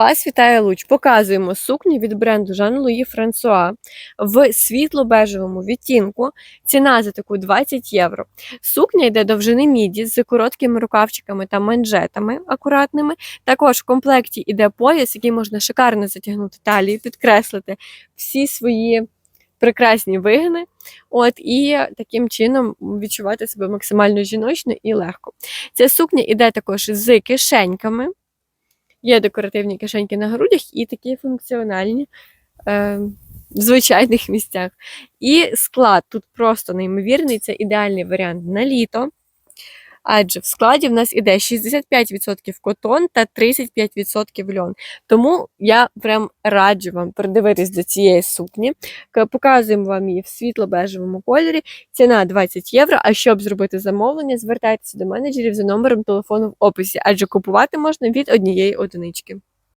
Вас вітає Луч. Показуємо сукню від бренду Жан Луї Франсуа в світло-бежевому відтінку. Ціна за таку 20 євро. Сукня йде довжини міді з короткими рукавчиками та манжетами акуратними. Також в комплекті йде пояс, який можна шикарно затягнути талію, підкреслити всі свої прекрасні вигини. От і таким чином відчувати себе максимально жіночно і легко. Ця сукня йде також з кишеньками. Є декоративні кишеньки на грудях і такі функціональні е, в звичайних місцях. І склад тут просто неймовірний, це ідеальний варіант на літо. Адже в складі в нас іде 65% котон та 35% льон. Тому я прям раджу вам придивитись до цієї сукні. Показуємо вам її в світло-бежевому кольорі. Ціна 20 євро. А щоб зробити замовлення, звертайтеся до менеджерів за номером телефону в описі, адже купувати можна від однієї одинички.